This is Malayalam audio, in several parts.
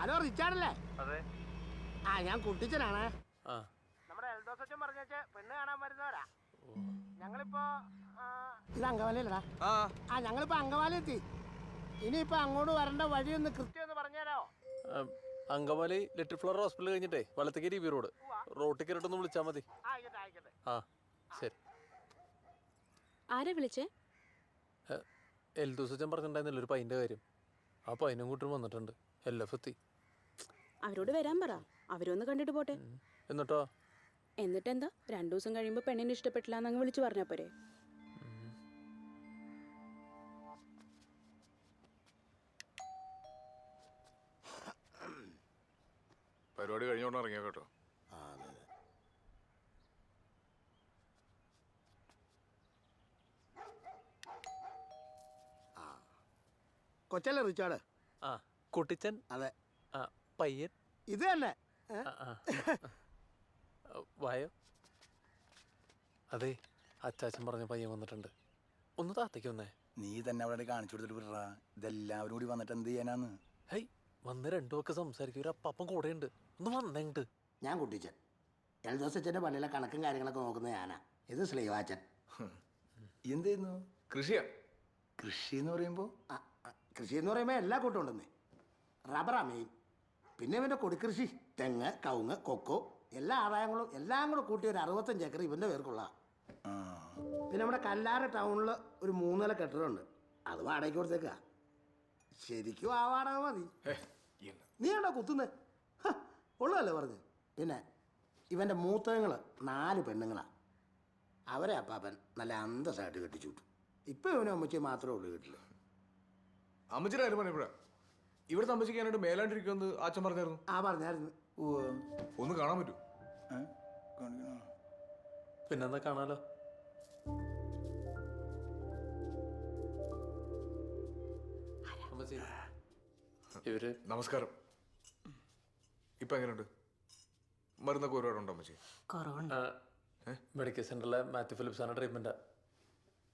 ഹലോ റിച്ചാർഡല്ലേ? അതെ. ആ ഞാൻ കുട്ടിച്ചനാണ്. ആ. നമ്മുടെ എൽദോസ് അച്ഛൻ പറഞ്ഞ പെണ്ണ് കാണാൻ വരുന്നവരാ. ഞങ്ങളിപ്പോ ഇത് അങ്കവാലിയല്ലടാ. ആ. ഞങ്ങളിപ്പോ അങ്കവാലി എത്തി ഇനിയിപ്പോ അങ്ങോട്ട് വരേണ്ട വഴി ഒന്ന് കൃത്യം ഒന്ന് പറഞ്ഞുതരാമോ അങ്കമാലി ലിറ്റിൽ ഫ്ലവർ ഹോസ്പിറ്റൽ കഴിഞ്ഞിട്ടേ വലത്തേക്ക് ബി റോഡ്. റോട്ടിൽ കയറിട്ടൊന്ന് വിളിച്ചാൽ മതി. ആ ശരി. ആരെ വിളിച്ചേ? എൽ ദിവസം പറഞ്ഞിട്ടുണ്ടായിരുന്നില്ല ഒരു പൈന്റെ കാര്യം. ആ പൈനും കൂട്ടും വന്നിട്ടുണ്ട്. എൽ എഫ് എത്തി. അവരോട് വരാൻ പറ. അവരൊന്ന് കണ്ടിട്ട് പോട്ടെ. എന്നിട്ടോ? എന്നിട്ട് എന്താ രണ്ടു ദിവസം കഴിയുമ്പോൾ പെണ്ണിനെ ഇഷ്ടപ്പെട്ടില്ല എന്നങ്ങ് വിളിച്ചു പറഞ്ഞാ പോരെ. പരിപാടി കഴിഞ്ഞോണ്ട് ഇറങ്ങിയ കേട്ടോ. കൊച്ചല്ലേ റിച്ചാർഡ്? ആ കുട്ടിച്ചൻ? അതെ. പയ്യൻ. ഇത് തന്നെ. വായോ. അതെ അച്ചാച്ചൻ പറഞ്ഞ പയ്യൻ വന്നിട്ടുണ്ട്. ഒന്ന് താത്തേക്ക് വന്നേ. നീ തന്നെ അവിടെ കാണിച്ചു കൊടുത്തിട്ട് വിടറാ. ഇതെല്ലാവരും കൂടി വന്നിട്ട് എന്ത് ചെയ്യാനാന്ന്? ഹൈ വന്ന് രണ്ടു ഒക്കെ സംസാരിക്കും. ഒരു അപ്പം കൂടെയുണ്ട്. ഒന്ന് വന്നിട്ട് ഞാൻ കുട്ടിച്ചൻ. എൽദോസ് അച്ഛന്റെ പള്ളിയിലെ കണക്കും കാര്യങ്ങളൊക്കെ നോക്കുന്നത് ഞാനാ. ഇത് ശ്രീവാച്ചൻ എന്ത് ചെയ്യുന്നു കൃഷിയാ? കൃഷി എന്ന് പറയുമ്പോൾ ആ, കൃഷി എന്ന് പറയുമ്പോൾ എല്ലാ കൂട്ടം ഉണ്ടെന്നേ. റബ്ബറാ മെയിൻ പിന്നെ ഇവന്റെ കൊടിക്കൃഷി തെങ്ങ് കവുങ്ങ് കൊക്കോ എല്ലാ ആദായങ്ങളും എല്ലാം കൂടെ കൂട്ടി ഒരു അറുപത്തഞ്ച് ഏക്കർ ഇവന്റെ പേർക്കുള്ള പിന്നെ നമ്മുടെ കല്ലാറ് ടൗണിൽ ഒരു മൂന്നില കെട്ടിടമുണ്ട് അത് വാടകയ്ക്ക് കൊടുത്തേക്കാ ശരിക്കും ആ വാടക മതി. നീ ഉണ്ടോ കുത്തുന്നേ? ഉള്ളതല്ലേ പറഞ്ഞ്? പിന്നെ ഇവന്റെ മൂത്തങ്ങൾ നാല് പെണ്ണുങ്ങളാണ് അവരെ അപ്പാപ്പൻ നല്ല അന്തസ്സായിട്ട് കെട്ടിച്ചു വിട്ടു ഇപ്പം ഇവനും അമ്മച്ചി മാത്രമേ ഉള്ളൂ വീട്ടിൽ അമ്മച്ചിയുടെ കാര്യം പറഞ്ഞപ്പോഴാ ഇവിടുത്തെ താമസിക്കാനായിട്ട് മേലാണ്ടിരിക്കുമെന്ന് അച്ഛൻ പറഞ്ഞായിരുന്നു. ആ പറഞ്ഞായിരുന്നു. ഓ ഒന്ന് കാണാൻ പറ്റൂ? പിന്നെന്താ കാണാലോ? അമ്മച്ചി, ഇവർ നമസ്കാരം. ഇപ്പൊ എങ്ങനെയുണ്ട്? മരുന്നൊക്കെ ഒരുപാടുണ്ടോ അമ്മച്ചി? കുറവുണ്ട്. മെഡിക്കൽ സെന്ററിലെ മാത്യു ഫിലിപ്സാണ് ട്രീറ്റ്മെന്റ്.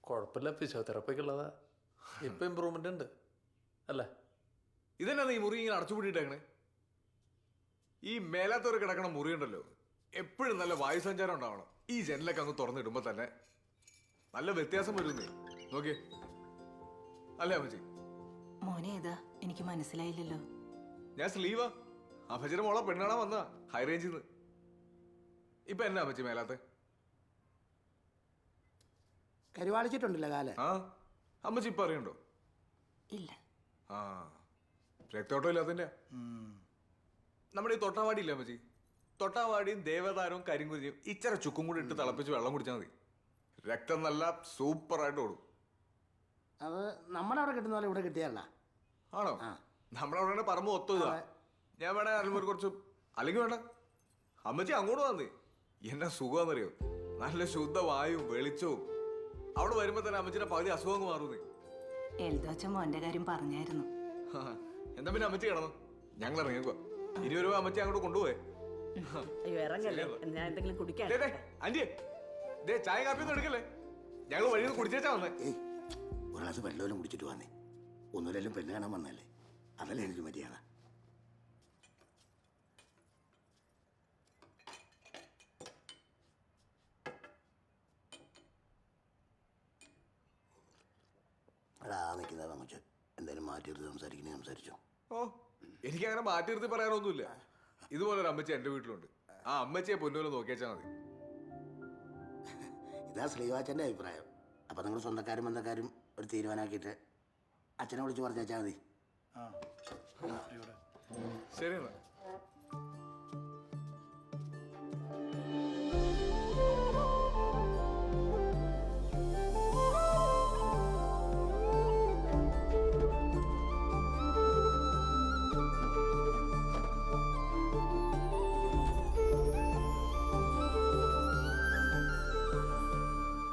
കുഴപ്പമില്ല ഫിസിയോതെറാപ്പിക്ക് ഉള്ളതാ. ഇമ്പ്രൂവ്മെന്റ് ഉണ്ട്. അല്ലേ? ഇതെന്നാ ഈ മുറി ഇങ്ങനെ അടച്ചുപൂട്ടിയിട്ടേക്കണേ? ഈ മേലാത്തവർ കിടക്കണ മുറി ഉണ്ടല്ലോ എപ്പോഴും നല്ല വായു സഞ്ചാരം ഉണ്ടാവണം. ഈ ജനലൊക്കെ അങ്ങ് തുറന്നിടുമ്പോ തന്നെ നല്ല വ്യത്യാസം വരുന്നേ. നോക്കി അല്ലേ അമ്മച്ചി? മോനെ ഏതാ? എനിക്ക് മനസ്സിലായില്ലല്ലോ. ഞാൻ സ്ലീവാ. അമ്മച്ചിയുടെ മോളെ പെണ്ണാണാ വന്ന ഹൈ റേഞ്ചിൽ നിന്ന് ഇപ്പൊ എന്നാ അമ്മച്ചി മേലാത്തെ? കരുവാളിച്ചിട്ടുണ്ടല്ലോ കാല. ആ. അമ്മച്ചി ഇപ്പൊ അറിയണ്ടോ? ഇല്ല. ആ. രക്തോട്ടം ഇല്ലാത്തതിന്റെ. നമ്മുടെ ഈ തൊട്ടാവാടി ഇല്ല അമ്മച്ചി? തൊട്ടാവാടിയും ദേവതാരവും കരിങ്കുരിയും ഇച്ചിര ചുക്കും കൂടി ഇട്ട് തിളപ്പിച്ച് വെള്ളം കുടിച്ചാൽ മതി. രക്തം നല്ല സൂപ്പറായിട്ട് ഓടും. അത് നമ്മുടെ അവിടെ കിട്ടുന്ന പോലെ ഇവിടെ കിട്ടിയല്ല ആണോ? നമ്മുടെ അവിടെ പറമ്പ് ഒത്തു ഇതാ. ഞാൻ വേണേ അല്ലെങ്കിൽ കുറച്ച് അല്ലെങ്കിൽ വേണ്ട. അമ്മച്ചി അങ്ങോട്ട് വന്നേ. എന്നാ സുഖമെന്നറിയോ നല്ല ശുദ്ധ വായും വെളിച്ചവും. അവിടെ വരുമ്പോ തന്നെ അമ്മച്ചിയുടെ പകുതി അസുഖം മാറുന്നേ. എൽദോച്ച മോന്റെ കാര്യം പറഞ്ഞായിരുന്നു. ആ, എന്നാ പിന്നെ അമ്മച്ചി കിടന്നു? ഞങ്ങൾ ഇറങ്ങിക്കുക ഇനി രൂപ അമ്മച്ചി അങ്ങോട്ട് കൊണ്ടുപോയേ അയ്യോ ഇറങ്ങല്ലേ. ഞാൻ എന്തെങ്കിലും കുടിക്കാൻ ദേ, ദേ, ചായ കാപ്പി ഒന്നും എടുക്കല്ലേ? ഞങ്ങൾ വഴിയിൽ കുടിച്ചേച്ചാ വന്നേ. ഒരു ഗ്ലാസ് വെള്ളമെല്ലാം കുടിച്ചിട്ട് വന്നേ. ഒന്നുമില്ലെങ്കിലും പെണ്ണ് കാണാൻ വന്നല്ലേ. അതല്ലേ എനിക്ക് മര്യാദ. അതാ നിൽക്കുന്നതാ മച്ച എന്തായാലും മാറ്റിയെടുത്ത് സംസാരിക്കണേ സംസാരിച്ചോ. ഓ എനിക്ക് അങ്ങനെ മാറ്റി നിർത്തി പറയാനൊന്നുമില്ല. ഇതുപോലെ ഒരു അമ്മച്ചി എന്റെ വീട്ടിലുണ്ട്. ആ അമ്മച്ചിയെ പൊന്നുപോലെ നോക്കിയേച്ചാ മതി. ഇതാ ശ്രീവാച്ചന്റെ അഭിപ്രായം. അപ്പൊ നിങ്ങൾ സ്വന്തക്കാരും ബന്ധക്കാരും ഒരു തീരുമാനമാക്കിയിട്ട് അച്ഛനെ വിളിച്ച് പറഞ്ഞേച്ചാൽ മതി. ശരി എന്നാ.